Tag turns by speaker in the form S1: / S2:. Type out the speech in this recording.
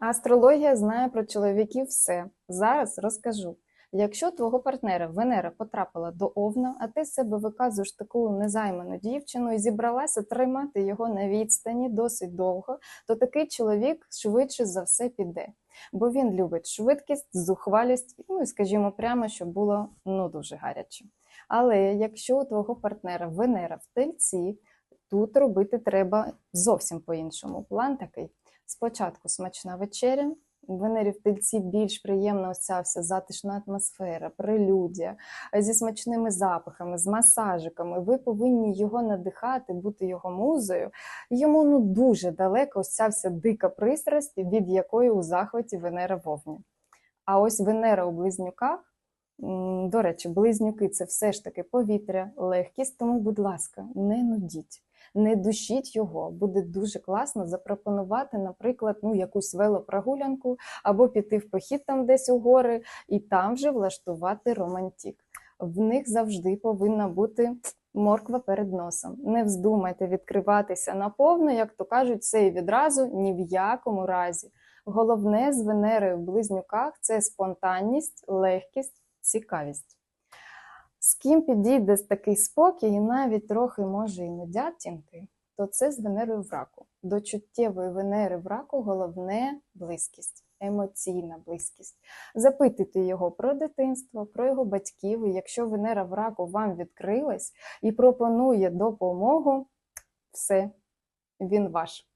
S1: Астрологія знає про чоловіків все. Зараз розкажу. Якщо твого партнера Венера потрапила до Овна, а ти себе виказуєш таку незайману дівчину і зібралася тримати його на відстані досить довго, то такий чоловік швидше за все піде. Бо він любить швидкість, зухвалість, ну і скажімо прямо, щоб було ну дуже гаряче. Але якщо у твого партнера Венера в тельці, тут робити треба зовсім по-іншому. План такий: спочатку смачна вечеря. В Венері в тельці більш приємна ось ця вся затишна атмосфера, прелюдія зі смачними запахами, з масажиками. Ви повинні його надихати, бути його музою. Йому ну дуже далеко ось ця вся дика пристрасть, від якої у захваті Венера в Овні. А ось Венера у близнюках. До речі, близнюки це все ж таки повітря, легкість, тому, будь ласка, не нудіть, не душіть його. Буде дуже класно запропонувати, наприклад, ну, якусь велопрогулянку або піти в похід там десь у гори і там же влаштувати романтик. В них завжди повинна бути морква перед носом. Не вздумайте відкриватися наповну, як то кажуть, все і відразу ні в якому разі. Головне з Венерою в близнюках це спонтанність, легкість, цікавість. З ким підійде такий спокій, і навіть трохи може і нудятінки, то це з Венерою в раку. До чуттєвої Венери в раку головне близькість, емоційна близькість. Запитуйте його про дитинство, про його батьків. І якщо Венера в раку вам відкрилась і пропонує допомогу, все, він ваш.